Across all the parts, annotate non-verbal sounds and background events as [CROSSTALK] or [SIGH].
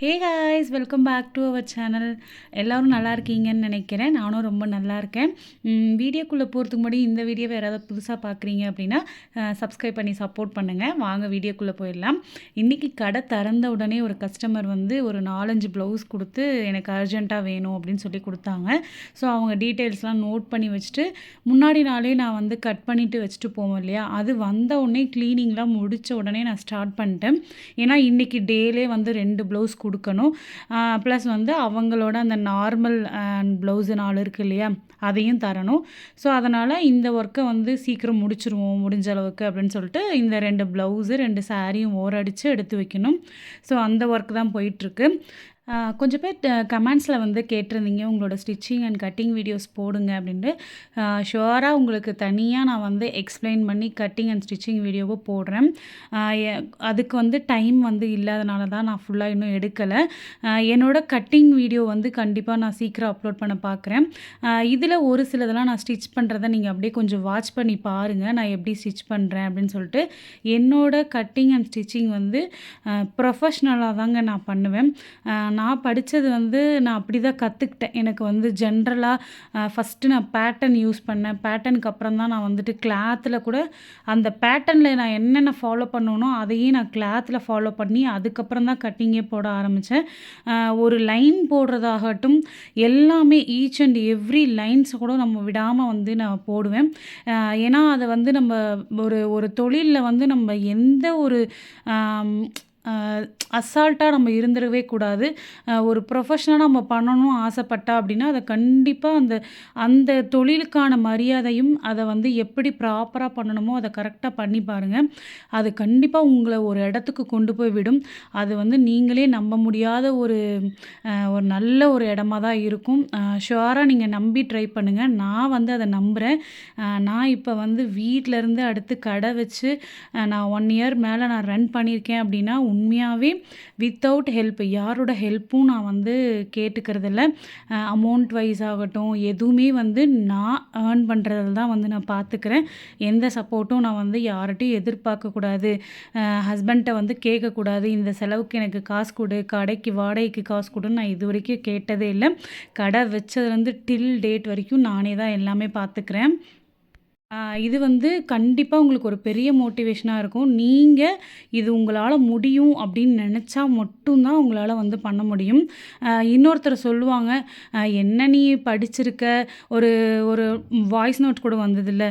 Hey guys welcome back to our channel எல்லோரும் நல்லா இருக்கீங்கன்னு நினைக்கிறேன். நானும் ரொம்ப நல்லா இருக்கேன். வீடியோக்குள்ளே போகிறதுக்கு முன்னாடி இந்த வீடியோவை யாராவது புதுசாக பார்க்குறீங்க அப்படின்னா சப்ஸ்கிரைப் பண்ணி சப்போர்ட் பண்ணுங்கள் வாங்க வீடியோக்குள்ளே போயிடலாம். இன்றைக்கி கடை திறந்த உடனே ஒரு கஸ்டமர் வந்து ஒரு நாலஞ்சு ப்ளவுஸ் கொடுத்து எனக்கு அர்ஜெண்ட்டாக வேணும் அப்படின்னு சொல்லி கொடுத்தாங்க. ஸோ அவங்க டீட்டெயில்ஸ்லாம் நோட் பண்ணி வச்சுட்டு முன்னாடி நாளே நான் வந்து கட் பண்ணிவிட்டு வச்சுட்டு போவோம் இல்லையா? அது வந்த உடனே க்ளீனிங்லாம் முடித்த உடனே நான் ஸ்டார்ட் பண்ணிட்டேன். ஏன்னா இன்றைக்கி டேலே வந்து ரெண்டு ப்ளவுஸ் கொடுக்கணும். ப்ளஸ் வந்து அவங்களோட அந்த நார்மல் ப்ளவுஸு நாலு இருக்குது இல்லையா அதையும் தரணும். ஸோ அதனால் இந்த ஒர்க்கை வந்து சீக்கிரம் முடிச்சிருவோம் முடிஞ்ச அளவுக்கு அப்படின்னு சொல்லிட்டு இந்த ரெண்டு ப்ளவுஸு ரெண்டு சாரியும் ஓரடித்து எடுத்து வைக்கணும். ஸோ அந்த ஒர்க் தான் போயிட்டுருக்கு கொஞ்சம் பேர் கமெண்ட்ஸில் வந்து கேட்டிருந்தீங்க உங்களோட ஸ்டிச்சிங் அண்ட் கட்டிங் வீடியோஸ் போடுங்க அப்படின்ட்டு. ஷுவராக உங்களுக்கு தனியாக நான் வந்து எக்ஸ்பிளைன் பண்ணி கட்டிங் அண்ட் ஸ்டிச்சிங் வீடியோவை போடுறேன். அதுக்கு வந்து டைம் வந்து இல்லாதனால தான் நான் ஃபுல்லாக இன்னும் எடுக்கலை. என்னோடய கட்டிங் வீடியோ வந்து கண்டிப்பாக நான் சீக்கிரம் அப்லோட் பண்ண பார்க்குறேன் இதில் ஒரு சிலதெல்லாம் நான் ஸ்டிச் பண்ணுறத நீங்கள் அப்படியே கொஞ்சம் வாட்ச் பண்ணி பாருங்கள் நான் எப்படி ஸ்டிச் பண்ணுறேன் அப்படின்னு சொல்லிட்டு. என்னோடய கட்டிங் அண்ட் ஸ்டிச்சிங் வந்து ப்ரொஃபஷ்னலாக தாங்க நான் பண்ணுவேன். நான் படித்தது வந்து நான் அப்படி தான் கற்றுக்கிட்டேன் எனக்கு வந்து ஜென்ரலாக ஃபஸ்ட்டு நான் பேட்டர்ன் யூஸ் பண்ணேன். பேட்டனுக்கு அப்புறம் தான் நான் வந்துட்டு கிளாத்தில் கூட அந்த பேட்டனில் நான் என்னென்ன ஃபாலோ பண்ணணும் அதையும் நான் கிளாத்தில் ஃபாலோ பண்ணி அதுக்கப்புறம் தான் கட்டிங்கே போட ஆரம்பித்தேன் ஒரு லைன் போடுறதாகட்டும் எல்லாமே ஈச் அண்ட் எவ்ரி லைன்ஸை கூட நம்ம விடாமல் வந்து நான் போடுவேன். ஏன்னா அதை வந்து நம்ம ஒரு ஒரு தொழிலில் வந்து நம்ம எந்த ஒரு அசால்ட்டாக நம்ம இருந்துடவே கூடாது. ஒரு ப்ரொஃபஷ்னலாக நம்ம பண்ணணும் ஆசைப்பட்டா அப்படின்னா அதை கண்டிப்பாக அந்த அந்த தொழிலுக்கான மரியாதையும் அதை வந்து எப்படி ப்ராப்பராக பண்ணணுமோ அதை கரெக்டாக பண்ணி பாருங்கள் அது கண்டிப்பாக உங்களை ஒரு இடத்துக்கு கொண்டு போய் விடும். அது வந்து நீங்களே நம்ப முடியாத ஒரு ஒரு நல்ல ஒரு இடமா தான் இருக்கும். ஷுவராக நீங்கள் நம்பி ட்ரை பண்ணுங்கள் நான் வந்து அதை நம்புகிறேன் நான் இப்போ வந்து வீட்டிலேருந்து அடுத்து கடை வச்சு நான் ஒன் இயர் மேலே நான் ரன் பண்ணியிருக்கேன் அப்படின்னா உண்மையாகவே வித்தவுட் ஹெல்ப் யாரோட ஹெல்ப்பும் நான் வந்து கேட்டுக்கிறதில்ல. அமௌண்ட் வைஸ் ஆகட்டும் எதுவுமே வந்து நான் ஏர்ன் பண்ணுறதில் தான் வந்து நான் பார்த்துக்கிறேன் எந்த சப்போர்ட்டும் நான் வந்து யார்கிட்டையும் எதிர்பார்க்கக்கூடாது. ஹஸ்பண்ட்டை வந்து கேட்கக்கூடாது. இந்த செலவுக்கு எனக்கு காசு கொடு கடைக்கு வாடகைக்கு காசு கொடுன்னு நான் இது வரைக்கும் கேட்டதே இல்லை. கடை வச்சதுலேருந்து டில் டேட் வரைக்கும் நானே தான் எல்லாமே பார்த்துக்கிறேன் இது வந்து கண்டிப்பாக உங்களுக்கு ஒரு பெரிய மோட்டிவேஷனாக இருக்கும். நீங்கள் இது உங்களால் முடியும் அப்படின்னு நினச்சா மட்டும்தான் உங்களால் வந்து பண்ண முடியும். இன்னொருத்தர் சொல்லுவாங்க என்ன நீ படிச்சிருக்க? ஒரு ஒரு வாய்ஸ் நோட் கூட வந்ததில்ல.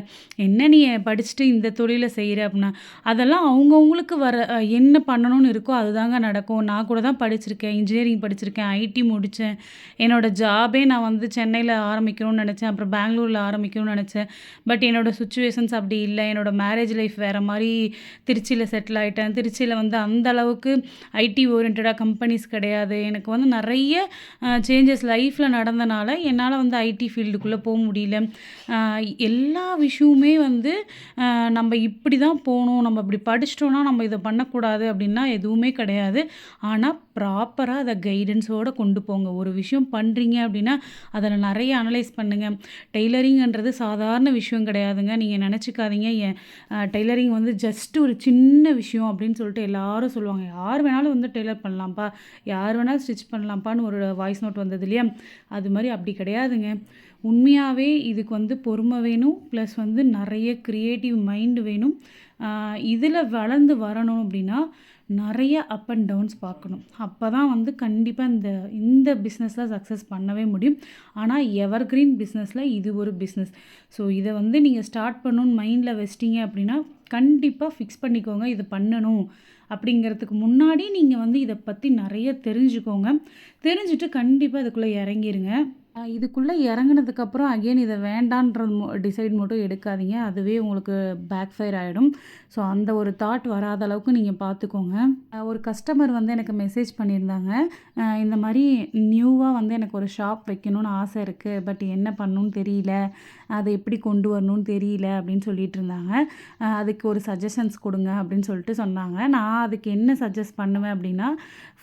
என்ன நீ படிச்சுட்டு இந்த தொழிலை செய்கிற அப்படின்னா அதெல்லாம் அவங்கவுங்களுக்கு வர என்ன பண்ணணும்னு இருக்கோ அதுதாங்க நடக்கும். நான் கூட தான் படிச்சிருக்கேன் இன்ஜினியரிங் படிச்சிருக்கேன் ஐடி முடித்தேன் என்னோடய ஜாபே நான் வந்து சென்னையில் ஆரம்பிக்கணும்னு நினச்சேன் அப்புறம் பெங்களூரில் ஆரம்பிக்கணும்னு நினச்சேன். பட் என்னோடய என்னோடய சுச்சுவேஷன்ஸ் அப்படி இல்லை. என்னோடய மேரேஜ் லைஃப் வேறு மாதிரி திருச்சியில் செட்டில் ஆகிட்டேன் திருச்சியில் வந்து அந்த அளவுக்கு ஐடி ஓரியன்டாக கம்பெனிஸ் கிடையாது. எனக்கு வந்து நிறைய சேஞ்சஸ் லைஃப்பில் நடந்தனால என்னால் வந்து ஐடி ஃபீல்டுக்குள்ளே போக முடியல. எல்லா விஷயமுமே வந்து நம்ம இப்படி தான் போகணும். நம்ம இப்படி படிச்சிட்டோன்னா நம்ம இதை பண்ணக்கூடாது அப்படின்னா எதுவுமே கிடையாது. ஆனால் ப்ராப்பராக அதை கைடன்ஸோடு கொண்டு போங்க. ஒரு விஷயம் பண்ணுறீங்க அப்படின்னா அதில் நிறைய அனலைஸ் பண்ணுங்கள் டெய்லரிங்கன்றது சாதாரண விஷயம் கிடையாது. கிடையாதுங்க நீங்கள் நினச்சிக்காதீங்க. என் டெய்லரிங் வந்து ஜஸ்ட் ஒரு சின்ன விஷயம் அப்படின்னு சொல்லிட்டு எல்லாரும் சொல்லுவாங்க. யார் வேணாலும் வந்து டெய்லர் பண்ணலாம்ப்பா. யார் வேணாலும் ஸ்டிச் பண்ணலாம்ப்பான்னு ஒரு வாய்ஸ் நோட் வந்தது இல்லையா? அது மாதிரி அப்படி கிடையாதுங்க. உண்மையாகவே இதுக்கு வந்து பொறுமை வேணும். ப்ளஸ் வந்து நிறைய க்ரியேட்டிவ் மைண்டு வேணும். இதில் வளர்ந்து வரணும் அப்படின்னா நிறைய அப் அண்ட் டவுன்ஸ் பார்க்கணும். அப்போ தான் வந்து கண்டிப்பாக இந்த இந்த பிஸ்னஸில் சக்ஸஸ் பண்ணவே முடியும். ஆனால் எவர் கிரீன் பிஸ்னஸில் இது ஒரு பிஸ்னஸ் ஸோ இதை வந்து நீங்கள் ஸ்டார்ட் பண்ணணுன்னு மைண்டில் வச்சிட்டிங்க அப்படின்னா கண்டிப்பாக ஃபிக்ஸ் பண்ணிக்கோங்க இது பண்ணணும் அப்படிங்கிறதுக்கு முன்னாடி நீங்கள் வந்து இதை பற்றி நிறைய தெரிஞ்சுக்கோங்க. தெரிஞ்சுட்டு கண்டிப்பாக அதுக்குள்ளே இறங்கிருங்க. இதுக்குள்ளே இறங்குனதுக்கப்புறம் அகெயின் இதை வேண்டான்ற டிசைட் மட்டும் எடுக்காதீங்க. அதுவே உங்களுக்கு பேக் ஃபயர் ஆகிடும் ஸோ அந்த ஒரு தாட் வராத அளவுக்கு நீங்கள் பார்த்துக்கோங்க ஒரு கஸ்டமர் வந்து எனக்கு மெசேஜ் பண்ணியிருந்தாங்க. இந்த மாதிரி நியூவாக வந்து எனக்கு ஒரு ஷாப் வைக்கணும்னு ஆசை இருக்குது பட் என்ன பண்ணணும்னு தெரியல. அதை எப்படி கொண்டு வரணும்னு தெரியல அப்படின்னு சொல்லிட்டு இருந்தாங்க. அதுக்கு ஒரு சஜஷன்ஸ் கொடுங்க அப்படின்னு சொல்லிட்டு சொன்னாங்க. நான் அதுக்கு என்ன சஜஸ்ட் பண்ணுவேன் அப்படின்னா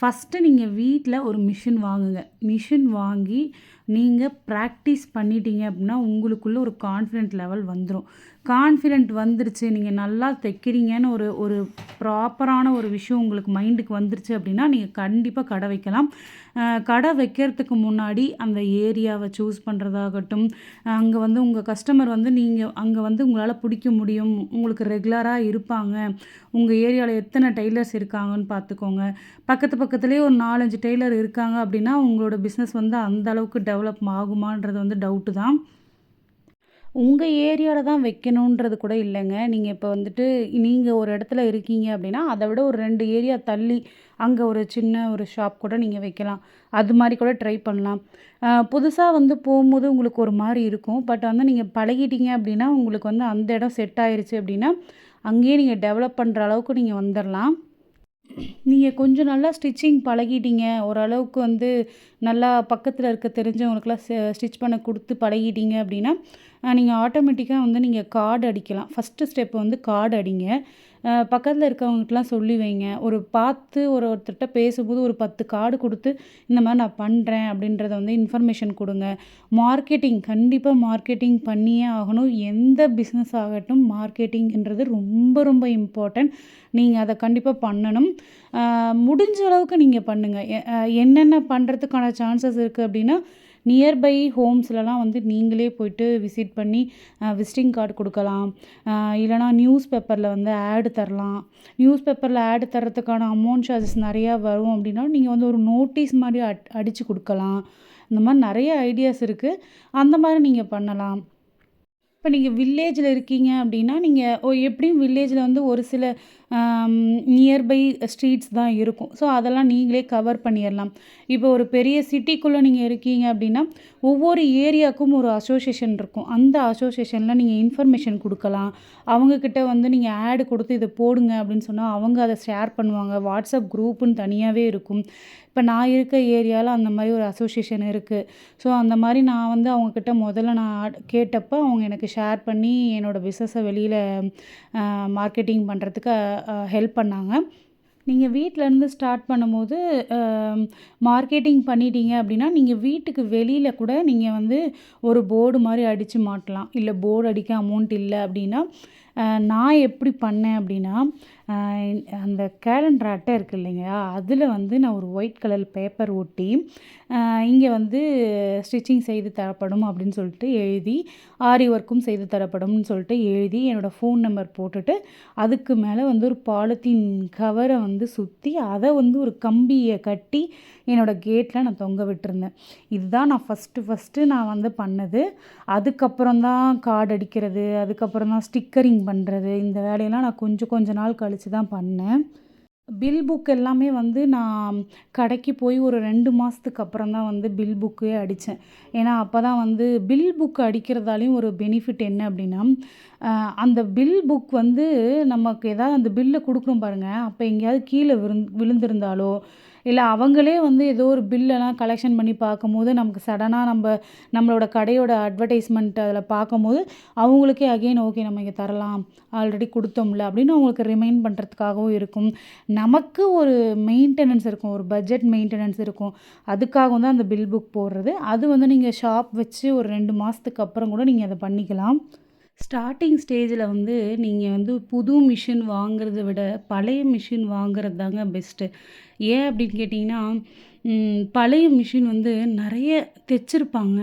ஃபஸ்ட்டு நீங்கள் வீட்டில் ஒரு மிஷின் வாங்குங்க. மிஷின் வாங்கி நீங்கள் ப்ராக்டிஸ் பண்ணிட்டீங்க அப்படின்னா உங்களுக்குள்ளே ஒரு கான்ஃபிடென்ட் லெவல் வந்துடும் கான்ஃபிடென்ட் வந்துருச்சு நீங்கள் நல்லா தைக்கிறீங்கன்னு ஒரு ஒரு ப்ராப்பரான ஒரு விஷயம் உங்களுக்கு மைண்டுக்கு வந்துருச்சு அப்படின்னா நீங்கள் கண்டிப்பாக கடை வைக்கலாம். கடை வைக்கிறதுக்கு முன்னாடி அந்த ஏரியாவை சூஸ் பண்ணுறதாகட்டும் அங்கே வந்து உங்கள் கஸ்டமர் வந்து நீங்கள் அங்கே வந்து உங்களால் பிடிக்க முடியும் உங்களுக்கு ரெகுலராக இருப்பாங்க உங்கள் ஏரியாவில் எத்தனை டெய்லர்ஸ் இருக்காங்கன்னு பார்த்துக்கோங்க. பக்கத்து பக்கத்துலேயே ஒரு நாலஞ்சு டெய்லர் இருக்காங்க அப்படின்னா உங்களோட பிஸ்னஸ் வந்து அந்த அளவுக்கு டெவலப் ஆகுமான்றது வந்து டவுட்டு தான். உங்கள் ஏரியாவில் தான் வைக்கணுன்றது கூட இல்லைங்க. நீங்கள் இப்போ வந்துட்டு நீங்கள் ஒரு இடத்துல இருக்கீங்க அப்படின்னா அதை விட ஒரு ரெண்டு ஏரியா தள்ளி அங்கே ஒரு சின்ன ஒரு ஷாப் கூட நீங்கள் வைக்கலாம். அது மாதிரி கூட ட்ரை பண்ணலாம். புதுசாக வந்து போகும்போது உங்களுக்கு ஒரு மாதிரி இருக்கும். பட் வந்து நீங்கள் பழகிட்டீங்க அப்படின்னா உங்களுக்கு வந்து அந்த இடம் செட் ஆயிடுச்சு அப்படின்னா அங்கேயே நீங்கள் டெவலப் பண்ணுற அளவுக்கு நீங்கள் வந்துடலாம் நீங்கள் கொஞ்சம் நல்லா ஸ்டிச்சிங் பழகிட்டீங்க. ஓரளவுக்கு வந்து நல்லா பக்கத்தில் இருக்க தெரிஞ்சவங்களுக்குலாம் ஸ்டிச் பண்ண கொடுத்து பழகிட்டீங்க அப்படின்னா நீங்கள் ஆட்டோமேட்டிக்காக வந்து நீங்கள் கார்டு அடிக்கலாம். ஃபஸ்ட்டு ஸ்டெப் வந்து கார்டு அடிங்க. பக்கத்தில் இருக்கவங்ககிட்டலாம் சொல்லி வைங்க. ஒரு பார்த்து ஒரு ஒருத்தர்கிட்ட பேசும்போது ஒரு பத்து கார்டு கொடுத்து இந்த மாதிரி நான் பண்ணுறேன் அப்படின்றத வந்து இன்ஃபர்மேஷன் கொடுங்க. மார்க்கெட்டிங் கண்டிப்பாக மார்க்கெட்டிங் பண்ணியே ஆகணும். எந்த பிஸ்னஸ் ஆகட்டும் மார்க்கெட்டிங்கிறது ரொம்ப ரொம்ப இம்பார்ட்டன்ட் நீங்கள் அதை கண்டிப்பாக பண்ணணும். முடிஞ்ச அளவுக்கு நீங்கள் பண்ணுங்கள் என்னென்ன பண்ணுறதுக்கான சான்சஸ் இருக்குது அப்படின்னா நியர்பை ஹோம்ஸ்லலாம் வந்து நீங்களே போயிட்டு விசிட் பண்ணி விசிட்டிங் கார்டு கொடுக்கலாம். இல்லைனா நியூஸ் பேப்பரில் வந்து ஆடு தரலாம். நியூஸ் பேப்பரில் ஆடு தரத்துக்கான அமௌண்ட் சார்ஜஸ் நிறையா வரும் அப்படின்னா நீங்கள் வந்து ஒரு நோட்டீஸ் மாதிரி அட் அடித்து கொடுக்கலாம். இந்த மாதிரி நிறைய ஐடியாஸ் இருக்குது அந்த மாதிரி நீங்கள் பண்ணலாம். இப்போ நீங்கள் வில்லேஜில் இருக்கீங்க அப்படின்னா நீங்கள் ஓ எப்படியும் வில்லேஜில் வந்து ஒரு சில நியர்பை ஸ்ட்ரீட்ஸ் தான் இருக்கும். ஸோ அதெல்லாம் நீங்களே கவர் பண்ணிடலாம் இப்போ ஒரு பெரிய சிட்டிக்குள்ளே நீங்கள் இருக்கீங்க அப்படின்னா ஒவ்வொரு ஏரியாவுக்கும் ஒரு அசோசியேஷன் இருக்கும். அந்த அசோசியேஷனில் நீங்கள் இன்ஃபர்மேஷன் கொடுக்கலாம். அவங்கக்கிட்ட வந்து நீங்கள் ஆடு கொடுத்து இதை போடுங்க அப்படின்னு சொன்னால் அவங்க அதை ஷேர் பண்ணுவாங்க. வாட்ஸ்அப் குரூப்புன்னு தனியாகவே இருக்கும். இப்போ நான் இருக்க ஏரியாவில் அந்த மாதிரி ஒரு அசோசியேஷன் இருக்குது ஸோ அந்த மாதிரி நான் வந்து அவங்கக்கிட்ட முதல்ல நான் கேட்டப்போ அவங்க எனக்கு ஷேர் பண்ணி என்னோடய பிஸ்னஸை வெளியில் மார்க்கெட்டிங் பண்ணுறதுக்கு ஹெல்ப் பண்ணாங்க. நீங்கள் வீட்டிலேருந்து ஸ்டார்ட் பண்ணும்போது மார்க்கெட்டிங் பண்ணிட்டீங்க அப்படின்னா நீங்கள் வீட்டுக்கு வெளியில் கூட நீங்கள் வந்து ஒரு போர்டு மாதிரி அடித்து மாட்டலாம். இல்லை போர்டு அடிக்க அமௌண்ட் இல்லை அப்படின்னா நான் எப்படி பண்ணேன் அப்படின்னா அந்த கேலண்டர் அட்டை இருக்கு இல்லைங்களா அதில் வந்து நான் ஒரு ஒயிட் கலர் பேப்பர் ஒட்டி இங்கே வந்து ஸ்டிச்சிங் செய்து தரப்படும் அப்படின்னு சொல்லிட்டு எழுதி ஆரி ஒர்க்கும் செய்து தரப்படும்னு சொல்லிட்டு எழுதி என்னோடய ஃபோன் நம்பர் போட்டுட்டு அதுக்கு மேலே வந்து ஒரு பாலித்தீன் கவரை வந்து சுற்றி அதை வந்து ஒரு கம்பியை கட்டி என்னோடய கேட்டில் நான் தொங்க விட்டுருந்தேன். இதுதான் நான் ஃபஸ்ட்டு ஃபஸ்ட்டு நான் வந்து பண்ணது. அதுக்கப்புறம் தான் கார்டு அடிக்கிறது அதுக்கப்புறம் தான் ஸ்டிக்கரிங் பண்ணுறது இந்த வேலையெல்லாம் நான் கொஞ்சம் கொஞ்ச நாள் கழித்து தான் பண்ணேன். பில் புக் எல்லாமே வந்து நான் கடைக்கு போய் ஒரு ரெண்டு மாதத்துக்கு அப்புறம் தான் வந்து பில் புக்கே அடித்தேன் ஏன்னா அப்போ தான் வந்து பில் புக் அடிக்கிறதாலையும் ஒரு பெனிஃபிட் என்ன அப்படின்னா அந்த பில் புக் வந்து நமக்கு ஏதாவது அந்த பில்லை கொடுக்குறோம் பாருங்கள் அப்போ எங்கேயாவது கீழே விழுந் விழுந்திருந்தாலோ இல்லை அவங்களே வந்து ஏதோ ஒரு பில்லெல்லாம் கலெக்ஷன் பண்ணி பார்க்கும்போது நமக்கு சடனாக நம்ம நம்மளோட கடையோட அட்வர்டைஸ்மெண்ட் அதில் பார்க்கும்போது அவங்களுக்கே அகெயின் ஓகே நம்ம இங்கே தரலாம் ஆல்ரெடி கொடுத்தோம்ல அப்படின்னு அவங்களுக்கு ரிமைண்ட் பண்ணுறதுக்காகவும் இருக்கும். நமக்கு ஒரு மெயின்டெனன்ஸ் இருக்கும் ஒரு பட்ஜெட் மெயின்டெனன்ஸ் இருக்கும். அதுக்காகவும் தான் அந்த பில் புக் போடுறது. அது வந்து நீங்கள் ஷாப் வச்சு ஒரு ரெண்டு மாதத்துக்கு அப்புறம் கூட நீங்கள் அதை பண்ணிக்கலாம். ஸ்டார்டிங் ஸ்டேஜில் வந்து நீங்கள் வந்து புது மிஷின் வாங்குறத விட பழைய மிஷின் வாங்குறது தாங்க பெஸ்ட்டு ஏன் அப்படின்னு கேட்டிங்கன்னா பழைய மிஷின் வந்து நிறைய தைச்சிருப்பாங்க.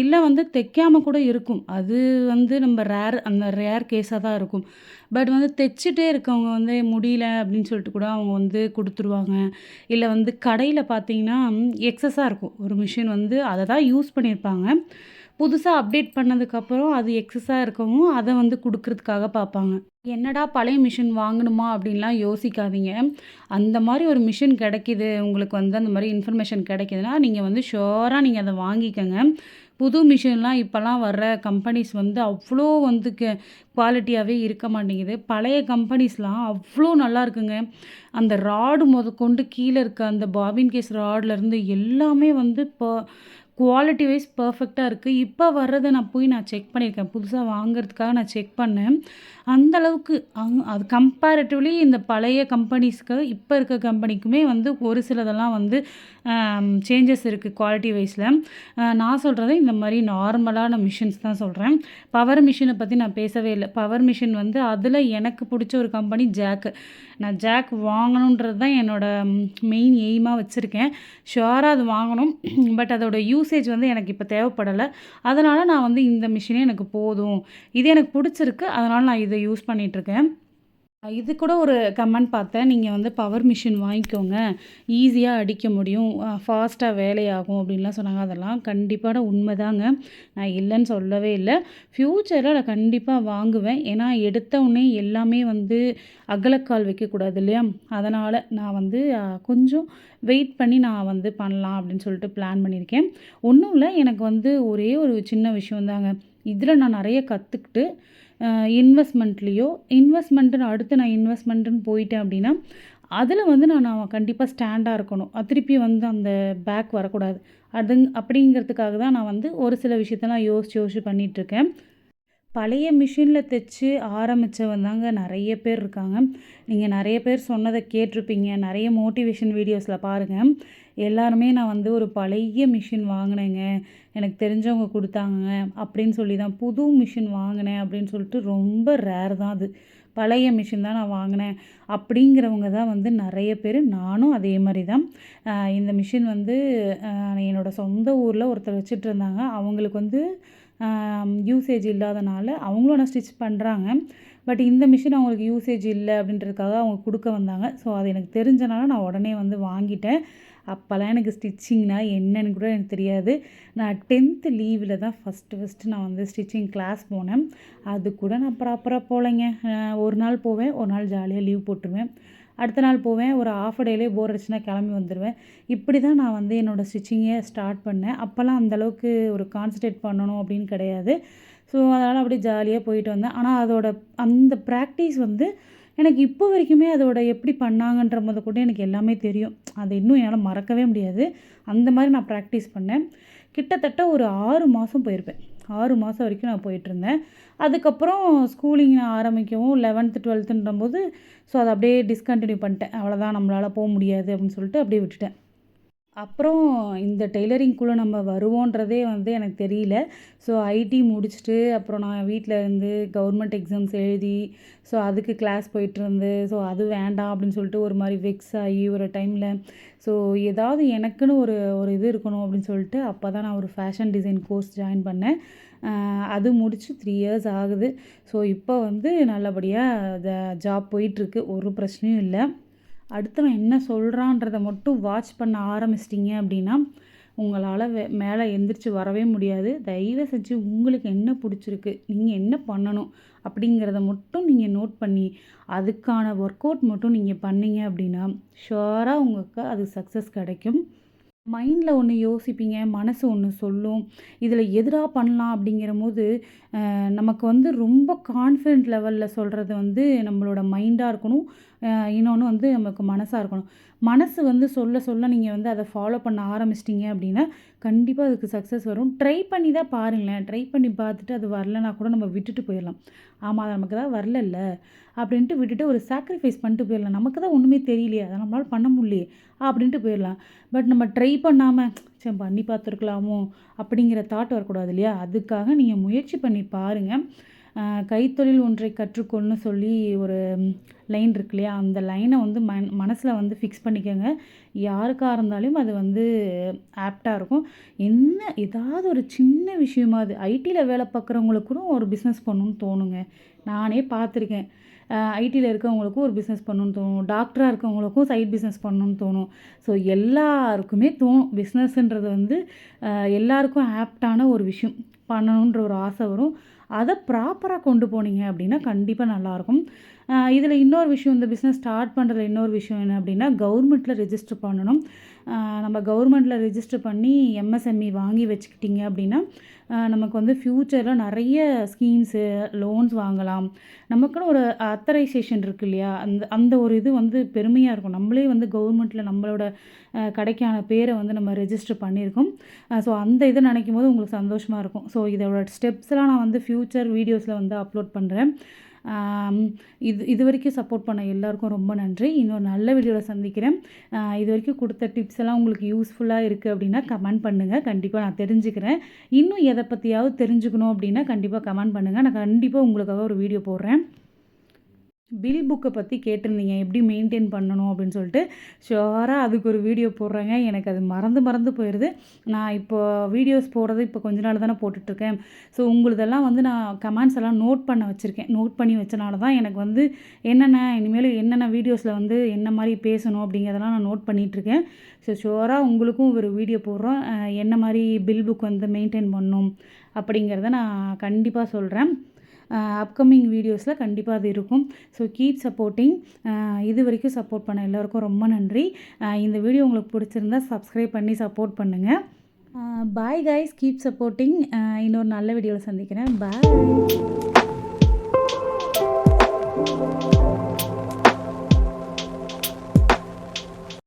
இல்லை வந்து தைக்காமல் கூட இருக்கும். அது வந்து நம்ம ரேர் அந்த ரேர் கேஸாக தான் இருக்கும். பட் வந்து தைச்சிட்டே இருக்கவங்க வந்து முடியல அப்படின்னு சொல்லிட்டு கூட அவங்க வந்து கொடுத்துருவாங்க. இல்லை வந்து கடையில் பார்த்தீங்கன்னா எக்ஸஸாக இருக்கும். ஒரு மிஷின் வந்து அதை தான் யூஸ் பண்ணியிருப்பாங்க. புதுசாக அப்டேட் பண்ணதுக்கப்புறம் அது எக்ஸஸாக இருக்கவும் அதை வந்து கொடுக்குறதுக்காக பார்ப்பாங்க. என்னடா பழைய மிஷின் வாங்கணுமா அப்படின்லாம் யோசிக்காதீங்க. அந்த மாதிரி ஒரு மிஷின் கிடைக்கிது உங்களுக்கு வந்து அந்த மாதிரி இன்ஃபர்மேஷன் கிடைக்கிதுன்னா நீங்கள் வந்து ஷோராக நீங்கள் அதை வாங்கிக்கோங்க. புது மிஷின்லாம் இப்போல்லாம் வர்ற கம்பெனிஸ் வந்து அவ்வளோ வந்து க குவாலிட்டியாகவே இருக்க மாட்டேங்குது. பழைய கம்பெனிஸ்லாம் அவ்வளோ நல்லா இருக்குங்க. அந்த ராடு முத கொண்டு கீழே இருக்க அந்த பாபின் கேஸ் ராட்லேருந்து எல்லாமே வந்து இப்போ குவாலிட்டி வைஸ் பர்ஃபெக்டாக இருக்குது இப்போ வர்றதை நான் போய் நான் செக் பண்ணியிருக்கேன். புதுசாக வாங்குறதுக்காக நான் செக் பண்ணேன். அந்தளவுக்கு அங் அது கம்பேரட்டிவ்லி இந்த பழைய கம்பெனிஸ்க்கு, இப்போ இருக்க கம்பெனிக்குமே வந்து ஒரு சிலதெல்லாம் வந்து சேஞ்சஸ் இருக்குது குவாலிட்டி வைஸில் நான் சொல்கிறத இந்த மாதிரி நார்மலான மிஷின்ஸ் தான் சொல்கிறேன் பவர் மிஷினை பற்றி நான் பேசவே இல்லை பவர் மிஷின் வந்து அதில் எனக்கு பிடிச்ச ஒரு கம்பெனி ஜாக்கு நான் ஜாக் வாங்கணுன்றது தான் என்னோடய மெயின் எய்மாக வச்சுருக்கேன் ஷுவராக அது வாங்கணும். [CLEARS THROAT] பட் அதோட யூசேஜ் வந்து எனக்கு இப்போ தேவைப்படலை. அதனால் நான் வந்து இந்த மிஷினே எனக்கு போதும். இது எனக்கு பிடிச்சிருக்கு. அதனால் நான் இதை யூஸ் பண்ணிகிட்ருக்கேன் இது கூட ஒரு கமெண்ட் பார்த்தேன். நீங்கள் வந்து பவர் மிஷின் வாங்கிக்கோங்க. ஈஸியாக அடிக்க முடியும். ஃபாஸ்ட்டாக வேலையாகும் அப்படின்லாம் சொன்னாங்க. அதெல்லாம் கண்டிப்பான உண்மதாங்க. நான் இல்லைன்னு சொல்லவே இல்லை ஃப்யூச்சரில் நான் கண்டிப்பாக வாங்குவேன். ஏன்னா எடுத்த உடனே எல்லாமே வந்து அகலக்கால் வைக்கக்கூடாது இல்லையா? அதனால் நான் வந்து கொஞ்சம் வெயிட் பண்ணி நான் வந்து பண்ணலாம் அப்படின்னு சொல்லிட்டு பிளான் பண்ணியிருக்கேன். ஒன்றும் இல்லை எனக்கு வந்து ஒரே ஒரு சின்ன விஷயம் தாங்க. இதில் நான் நிறைய கற்றுக்கிட்டு இன்வெஸ்ட்மெண்ட்லேயோ இன்வெஸ்ட்மெண்ட்டுன்னு அடுத்து நான் இன்வெஸ்ட்மெண்ட்டுன்னு போயிட்டேன் அப்படின்னா அதில் வந்து நான் நான் கண்டிப்பாக ஸ்டாண்டாக இருக்கணும். திருப்பி வந்து அந்த பேக் வரக்கூடாது. அதுங் அப்படிங்கிறதுக்காக தான் நான் வந்து ஒரு சில விஷயத்தெல்லாம் யோசிச்சு யோசிச்சு பண்ணிகிட்ருக்கேன் பழைய மிஷினில் தச்சு ஆரம்பிச்சவன் தாங்க நிறைய பேர் இருக்காங்க. நீங்கள் நிறைய பேர் சொன்னதை கேட்டிருப்பீங்க நிறைய மோட்டிவேஷன் வீடியோஸில் பாருங்கள் எல்லாருமே நான் வந்து ஒரு பழைய மிஷின் வாங்கினேங்க எனக்கு தெரிஞ்சவங்க கொடுத்தாங்க அப்படின்னு சொல்லி தான் புது மிஷின் வாங்கினேன் அப்படின்னு சொல்லிட்டு ரொம்ப ரேர் தான் அது. பழைய மிஷின் தான் நான் வாங்கினேன் அப்படிங்கிறவங்க தான் வந்து நிறைய பேர் நானும் அதே மாதிரி தான். இந்த மிஷின் வந்து என்னோடய சொந்த ஊரில் ஒருத்தர் வச்சுட்டுருந்தாங்க. அவங்களுக்கு வந்து யூசேஜ் இல்லாதனால அவங்களும் ஆனால் ஸ்டிச் பண்ணுறாங்க பட் இந்த மிஷின் அவங்களுக்கு யூசேஜ் இல்லை அப்படின்றதுக்காக அவங்க கொடுக்க வந்தாங்க. ஸோ அது எனக்கு தெரிஞ்சனால நான் உடனே வந்து வாங்கிட்டேன். அப்போல்லாம் எனக்கு ஸ்டிச்சிங்னா என்னன்னு கூட எனக்கு தெரியாது. நான் டென்த்து லீவில் தான் ஃபர்ஸ்ட்டு ஃபஸ்ட்டு நான் வந்து ஸ்டிச்சிங் கிளாஸ் போனேன். அது கூட நான் ப்ராப்பராக போகலைங்க ஒரு நாள் போவேன். ஒரு நாள் ஜாலியாக லீவ் போட்டுருவேன். அடுத்த நாள் போவேன். ஒரு ஆஃப் அ போர் அடிச்சுன்னா கிளம்பி வந்துருவேன். இப்படி தான் நான் வந்து என்னோட ஸ்டிச்சிங்கே ஸ்டார்ட் பண்ணேன். அப்போல்லாம் அந்தளவுக்கு ஒரு கான்சன்ட்ரேட் பண்ணணும் அப்படின்னு கிடையாது. ஸோ அதனால் அப்படியே ஜாலியாக போயிட்டு வந்தேன். ஆனால் அதோட அந்த ப்ராக்டிஸ் வந்து எனக்கு இப்போ வரைக்குமே அதோட எப்படி பண்ணாங்கன்ற கூட எனக்கு எல்லாமே தெரியும். அது இன்னும் என்னால் மறக்கவே முடியாது. அந்த மாதிரி நான் ப்ராக்டிஸ் பண்ணேன். கிட்டத்தட்ட ஒரு ஆறு மாதம் போயிருப்பேன். ஆறு மாதம் வரைக்கும் நான் போயிட்டுருந்தேன். அதுக்கப்புறம் ஸ்கூலிங் நான் ஆரம்பிக்கவும் 11த், 12த்ன்றம்போது ஸோ அதை அப்படியே டிஸ்கண்டினியூ பண்ணிட்டேன். அவ்வளோதான் நம்மளால் போக முடியாது அப்படின்னு சொல்லிட்டு அப்படியே விட்டுட்டேன். அப்புறம் இந்த டெய்லரிங்குள்ளே நம்ம வருவோன்றதே வந்து எனக்கு தெரியல. ஸோ ஐடி முடிச்சுட்டு அப்புறம் நான் வீட்டில் இருந்து கவர்மெண்ட் எக்ஸாம்ஸ் எழுதி, ஸோ அதுக்கு கிளாஸ் போயிட்டுருந்து, ஸோ அது வேண்டாம் அப்படின்னு சொல்லிட்டு ஒரு மாதிரி வெக்ஸ் ஆகி ஒரு டைமில் ஸோ ஏதாவது எனக்குன்னு ஒரு ஒரு இது இருக்கணும் அப்படின்னு சொல்லிட்டு அப்போ தான் நான் ஒரு ஃபேஷன் டிசைன் கோர்ஸ் ஜாயின் பண்ணேன். அது முடித்து த்ரீ இயர்ஸ் ஆகுது. ஸோ இப்போ வந்து நல்லபடியாக த ஜாப் போயிட்டுருக்கு. ஒரு பிரச்சனையும் இல்லை அடுத்தவன் என்ன சொல்கிறான்றதை மட்டும் வாட்ச் பண்ண ஆரம்பிச்சிட்டிங்க அப்படின்னா உங்களால் வே மேலே எந்திரிச்சு வரவே முடியாது. தயவு செஞ்சு உங்களுக்கு என்ன பிடிச்சிருக்கு நீங்கள் என்ன பண்ணணும்? அப்படிங்கிறத மட்டும் நீங்கள் நோட் பண்ணி, அதுக்கான ஒர்க் அவுட் மட்டும் நீங்கள் பண்ணீங்க அப்படின்னா ஷுவராக உங்களுக்கு அது சக்ஸஸ் கிடைக்கும் மைண்டில் ஒன்று யோசிப்பீங்க. மனசு ஒன்று சொல்லும். இதில் எதிராக பண்ணலாம் அப்படிங்கிற போது நமக்கு வந்து ரொம்ப கான்ஃபிடென்ட் லெவலில் சொல்கிறது வந்து நம்மளோட மைண்டாக இருக்கணும். இன்னொன்று வந்து நமக்கு மனசாக இருக்கணும். மனசு வந்து சொல்ல சொல்ல நீங்கள் வந்து அதை ஃபாலோ பண்ண ஆரம்பிச்சிட்டிங்க அப்படின்னா கண்டிப்பாக அதுக்கு சக்ஸஸ் வரும். ட்ரை பண்ணி தான் பாருங்களேன். ட்ரை பண்ணி பார்த்துட்டு அது வரலனா கூட நம்ம விட்டுட்டு போயிடலாம் ஆமாம் அது நமக்கு தான் வரலல்ல அப்படின்ட்டு விட்டுட்டு ஒரு சாக்ரிஃபைஸ் பண்ணிட்டு போயிடலாம் நமக்கு தான் ஒன்றுமே தெரியலையே. அதை நம்மளால பண்ண முடியலையே அப்படின்ட்டு போயிடலாம் பட் நம்ம ட்ரை பண்ணாமல் சரி பண்ணி பார்த்துருக்கலாமோ அப்படிங்கிற தாட் வரக்கூடாது இல்லையா? அதுக்காக நீங்கள் முயற்சி பண்ணி பாருங்கள் கைத்தொழில் ஒன்றை கற்றுக்கொள்னு சொல்லி ஒரு லைன் இருக்கு இல்லையா? அந்த லைனை வந்து மன் மனசில் வந்து ஃபிக்ஸ் பண்ணிக்கோங்க யாருக்காக இருந்தாலும் அது வந்து ஆப்டாக இருக்கும். என்ன ஏதாவது ஒரு சின்ன விஷயமாவது ஐடியில் வேலை பார்க்குறவங்களுக்கு கூட ஒரு பிஸ்னஸ் பண்ணணும்னு தோணுங்க. நானே பார்த்துருக்கேன். ஐடியில் இருக்கவங்களுக்கும் ஒரு பிஸ்னஸ் பண்ணணும்னு தோணும். டாக்டராக இருக்கவங்களுக்கும் சைட் பிஸ்னஸ் பண்ணணும்னு தோணும். ஸோ எல்லாருக்குமே தோணும். பிஸ்னஸ்ன்றது வந்து எல்லாருக்கும் ஆப்டான ஒரு விஷயம். பண்ணணுன்ற ஒரு ஆசை வரும். அதை ப்ராப்பராக கொண்டு போனீங்க அப்படின்னா கண்டிப்பாக நல்லாயிருக்கும். இதில் இன்னொரு விஷயம் இந்த பிஸ்னஸ் ஸ்டார்ட் பண்ணுறதுல இன்னொரு விஷயம் என்ன அப்படின்னா கவர்மெண்ட்டில் ரெஜிஸ்டர் பண்ணணும் நம்ம கவர்மெண்ட்டில் ரிஜிஸ்டர் பண்ணி எம்எஸ்எம்இ வாங்கி வச்சுக்கிட்டிங்க அப்படின்னா நமக்கு வந்து ஃப்யூச்சரில் நிறைய ஸ்கீம்ஸு லோன்ஸ் வாங்கலாம். நமக்குன்னு ஒரு அத்தரைசேஷன் இருக்கு இல்லையா? அந்த அந்த ஒரு இது வந்து பெருமையாக இருக்கும். நம்மளே வந்து கவர்மெண்ட்டில் நம்மளோட கடைக்கான பேரை வந்து நம்ம ரெஜிஸ்டர் பண்ணியிருக்கோம். ஸோ அந்த இதை நினைக்கும் போது உங்களுக்கு சந்தோஷமாக இருக்கும். ஸோ இதோட ஸ்டெப்ஸ்லாம் நான் வந்து ஃப்யூச்சர் வீடியோஸில் வந்து அப்லோட் பண்ணுறேன் இது இது வரைக்கும் சப்போர்ட் பண்ண எல்லாருக்கும் ரொம்ப நன்றி. இன்னொரு நல்ல வீடியோவில் சந்திக்கிறேன். இது வரைக்கும் கொடுத்த டிப்ஸ் எல்லாம் உங்களுக்கு யூஸ்ஃபுல்லாக இருக்குது அப்படின்னா கமெண்ட் பண்ணுங்கள் கண்டிப்பாக நான் தெரிஞ்சுக்கிறேன். இன்னும் எதை பற்றியாவது தெரிஞ்சுக்கணும் அப்படின்னா கண்டிப்பாக கமெண்ட் பண்ணுங்கள் நான் கண்டிப்பாக உங்களுக்காக ஒரு வீடியோ போடுறேன். பில் புக்கை பற்றி கேட்டிருந்தீங்க. எப்படி மெயின்டைன் பண்ணணும் அப்படின்னு சொல்லிட்டு ஷுவராக அதுக்கு ஒரு வீடியோ போடுறேங்க. எனக்கு அது மறந்து மறந்து போயிடுது நான் இப்போ வீடியோஸ் போடுறது இப்போ கொஞ்ச நாள் தானே போட்டுட்ருக்கேன். ஸோ உங்களுதெல்லாம் வந்து நான் கமெண்ட்ஸ் எல்லாம் நோட் பண்ண வச்சுருக்கேன். நோட் பண்ணி வச்சனால தான் எனக்கு வந்து என்னென்ன இனிமேல் என்னென்ன வீடியோஸில் வந்து என்ன மாதிரி பேசணும் அப்படிங்கிறதெல்லாம் நான் நோட் பண்ணிகிட்ருக்கேன் ஸோ ஷுவராக உங்களுக்கும் ஒரு வீடியோ போடுறோம். என்ன மாதிரி பில் புக் வந்து மெயின்டைன் பண்ணணும் அப்படிங்கிறத நான் கண்டிப்பாக சொல்கிறேன் அப்கமிங் வீடியோஸில் கண்டிப்பாக அது இருக்கும். ஸோ கீப் சப்போர்ட்டிங் இது வரைக்கும் சப்போர்ட் பண்ண எல்லாருக்கும் ரொம்ப நன்றி. இந்த வீடியோ உங்களுக்கு பிடிச்சிருந்தா சப்ஸ்கிரைப் பண்ணி சப்போர்ட் பண்ணுங்கள் பாய் கைஸ் கீப் சப்போர்ட்டிங் இன்னொரு நல்ல வீடியோவில் சந்திக்கிறேன். பாய்